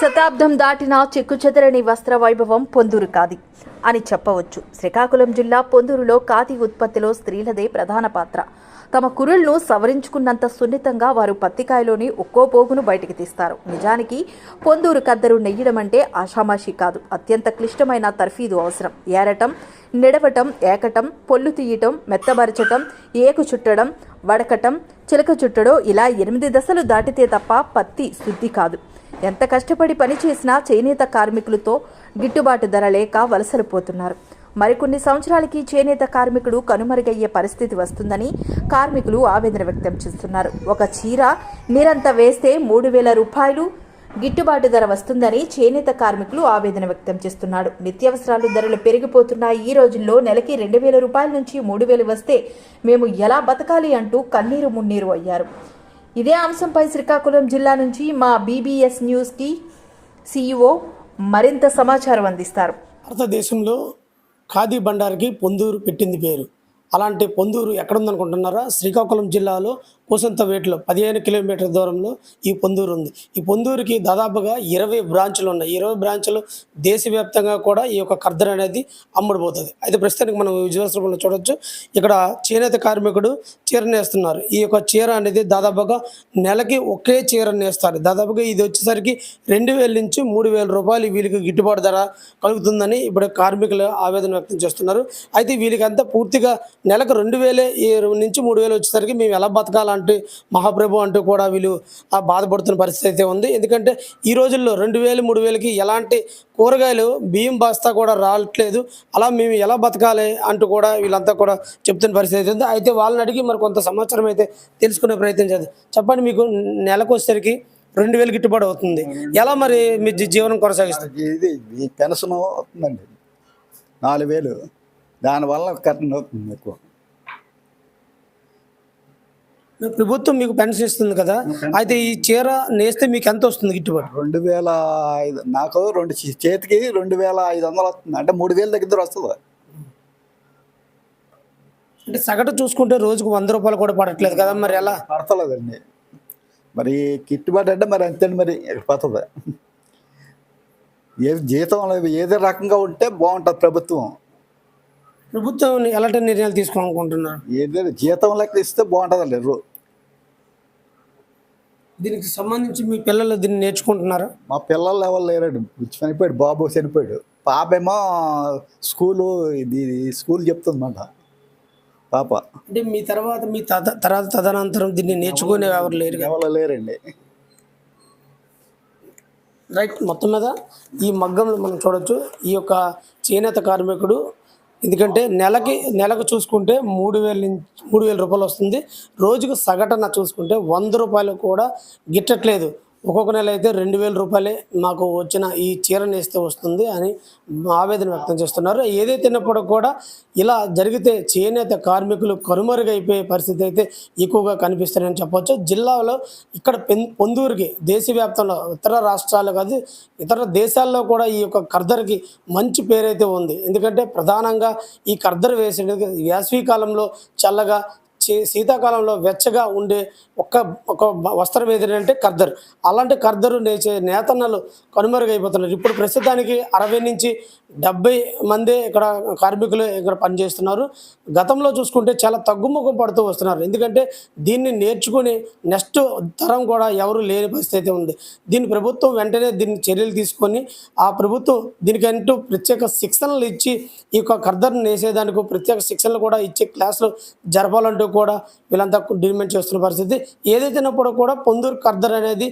శతాబ్దం దాటిన చెక్కుచెదరని వస్త్ర వైభవం పొందూరు కాది అని చెప్పవచ్చు. శ్రీకాకుళం జిల్లా పొందూరులో ఖాదీ ఉత్పత్తిలో స్త్రీలదే ప్రధాన పాత్ర. తమ కురులను సవరించుకున్నంత సున్నితంగా వారు పత్తికాయలోని ఒక్కో పోగును బయటికి తీస్తారు. నిజానికి పొందూరు కద్దరు నెయ్యడం అంటే ఆషామాషి కాదు. అత్యంత క్లిష్టమైన తర్ఫీదు అవసరం. ఏరటం నిడవటం ఏకటం పొల్లు తీయటం మెత్తబరచటం ఏకు చుట్టడం వడకటం చిలక చుట్టడం ఇలా ఎనిమిది దశలు దాటితే తప్ప పత్తి శుద్ధి కాదు. ఎంత కష్టపడి పనిచేసినా చేనేత కార్మికులతో గిట్టుబాటు ధర లేక వలసలు పోతున్నారు. మరికొన్ని సంవత్సరాలకి చేనేత కార్మికుడు కనుమరుగయ్యే పరిస్థితి వస్తుందని కార్మికులు ఆవేదన వ్యక్తం చేస్తున్నారు. ఒక చీర నిరంత వేస్తే మూడు వేల రూపాయలు గిట్టుబాటు ధర వస్తుందని చేనేత కార్మికులు ఆవేదన వ్యక్తం చేస్తున్నాడు నిత్యావసరాలు ధరలు పెరిగిపోతున్న ఈ రోజుల్లో నెలకి రెండు వేల రూపాయల నుంచి మూడు వేలు వస్తే మేము ఎలా బతకాలి అంటూ కన్నీరు మున్నీరు అయ్యారు. ఇదే అంశంపై శ్రీకాకుళం జిల్లా నుంచి మా బీబీఎస్ న్యూస్కి సీఈఓ మరింత సమాచారం అందిస్తారు. భారతదేశంలో ఖాదీ బండార్కి పొందూరు పెట్టింది పేరు. అలాంటి పొందూరు ఎక్కడుందనుకుంటున్నారా? శ్రీకాకుళం జిల్లాలో పూసంతవేటలో పదిహేను కిలోమీటర్ల దూరంలో ఈ పొందూరు ఉంది. ఈ పొందూరుకి దాదాపుగా ఇరవై బ్రాంచులు ఉన్నాయి. ఇరవై బ్రాంచులు దేశవ్యాప్తంగా కూడా ఈ యొక్క ఖర్దర్ అనేది అమ్ముడుపోతుంది. అయితే ప్రస్తుతానికి మనం విజువల్స్ చూడొచ్చు. ఇక్కడ చేనేత కార్మికుడు చీర నేస్తున్నారు. ఈ యొక్క చీర అనేది దాదాపుగా నెలకి ఒకే చీర నేస్తారు. దాదాపుగా ఇది వచ్చేసరికి రెండు వేల నుంచి మూడు వేల రూపాయలు వీళ్ళకి గిట్టుబాటు ధర కలుగుతుందని ఇప్పుడు కార్మికులు ఆవేదన వ్యక్తం చేస్తున్నారు. అయితే వీళ్ళకంతా పూర్తిగా నెలకు రెండు వేలే నుంచి మూడు వేలు వచ్చేసరికి మేము ఎలా బతకాలంటే మహాప్రభు అంటూ కూడా వీళ్ళు ఆ బాధపడుతున్న పరిస్థితి అయితే ఉంది. ఎందుకంటే ఈ రోజుల్లో రెండు వేలు మూడు వేలకి ఎలాంటి కూరగాయలు బియ్యం బస్తా కూడా రావట్లేదు. అలా మేము ఎలా బతకాలి అంటూ కూడా వీళ్ళంతా కూడా చెప్తున్న పరిస్థితి అయితే ఉంది. అయితే వాళ్ళని అడిగి మరి కొంత సమాచారం అయితే తెలుసుకునే ప్రయత్నం చేద్దాం. చెప్పండి మీకు నెలకు వచ్చేసరికి రెండు వేలు గిట్టుబాటు అవుతుంది. ఎలా మరి మీ జీవనం కొనసాగిస్తుంది ఇది పెన్షన్ అవుతుందండి. నాలుగు వేలు. దానివల్ల కరెంట్ అవుతుంది ఎక్కువ. ప్రభుత్వం మీకు పెన్షన్ ఇస్తుంది కదా? అయితే ఈ చీర నేస్తే మీకు ఎంత వస్తుంది గిట్టుబాటు? రెండు వేల ఐదు నాకు రెండు చేతికి రెండు వేల ఐదు వందలు వస్తుంది. అంటే మూడు వేల దగ్గర వస్తుంది. అంటే సగటు చూసుకుంటే రోజుకు వంద రూపాయలు కూడా పడట్లేదు కదా మరి ఎలా? పడతలేదండి. మరి కిట్టుబాటు అంటే మరి అంతే మరి పడుతుంది ఏ జీతం ఏదో రకంగా ఉంటే బాగుంటుంది ప్రభుత్వం. ప్రభుత్వం ఎలాంటి నిర్ణయాలు తీసుకోవాలనుకుంటున్నారు? ఏదైనా జీతం లెక్క ఇస్తే బాగుంటుందండి దీనికి సంబంధించి మీ పిల్లలు దీన్ని నేర్చుకుంటున్నారా? మా పిల్లలు ఎవరు లేరండి. చనిపోయాడు బాబు చనిపోయాడు. పాప ఏమో స్కూలు ఇది స్కూల్ చెప్తుందన్నమాట. పాప. అంటే మీ తర్వాత మీ తర్వాత తదనంతరం దీన్ని నేర్చుకునే ఎవరు లేరు. ఎవరు లేరండి. రైట్ మొత్తం మీద ఈ మగ్గంలో మనం చూడొచ్చు. ఈ యొక్క చేనేత కార్మికుడు ఎందుకంటే నెలకి నెలకు చూసుకుంటే మూడు వేల నుంచి మూడు వేల రూపాయలు వస్తుంది. రోజుకు సగటున చూసుకుంటే వంద రూపాయలు కూడా గిట్టట్లేదు. ఒక్కొక్క నెల అయితే రెండు వేల రూపాయలే మాకు వచ్చిన ఈ చీర నేస్తే వస్తుంది అని ఆవేదన వ్యక్తం చేస్తున్నారు. ఏదైతేనప్పుడు కూడా ఇలా జరిగితే చేనేత కార్మికులు కనుమరుగైపోయే పరిస్థితి అయితే ఎక్కువగా కనిపిస్తుందని చెప్పవచ్చు జిల్లాలో ఇక్కడ పొందూరుకి దేశవ్యాప్తంలో ఇతర రాష్ట్రాలు కాదు ఇతర దేశాల్లో కూడా ఈ యొక్క కర్దర్కి మంచి పేరైతే ఉంది. ఎందుకంటే ప్రధానంగా ఈ కర్దర్ వేసే వేసవి కాలంలో చల్లగా శీతాకాలంలో వెచ్చగా ఉండే ఒక్క ఒక వస్త్రం ఏదంటే కర్దర్ అలాంటి కర్దరు నేచే నేతన్నలు కనుమరుగైపోతున్నారు. ఇప్పుడు ప్రస్తుతానికి అరవై నుంచి డెబ్బై మంది ఇక్కడ కార్మికులు ఇక్కడ పనిచేస్తున్నారు. గతంలో చూసుకుంటే చాలా తగ్గుముఖం పడుతూ వస్తున్నారు. ఎందుకంటే దీన్ని నేర్చుకుని నెక్స్ట్ తరం కూడా ఎవరు లేని పరిస్థితి అయితే ఉంది. దీని ప్రభుత్వం వెంటనే దీన్ని చర్యలు తీసుకొని ఆ ప్రభుత్వం దీనికంటూ ప్రత్యేక శిక్షణలు ఇచ్చి ఈ యొక్క కర్దర్ని నేసేదానికి ప్రత్యేక శిక్షణలు కూడా ఇచ్చే క్లాసులు జరపాలంటూ కూడా వీళ్ళంతా డిమాండ్ చేస్తున్న పరిస్థితి. ఏదైతేనప్పుడు కూడా పొందూరు కర్దర్ అనేది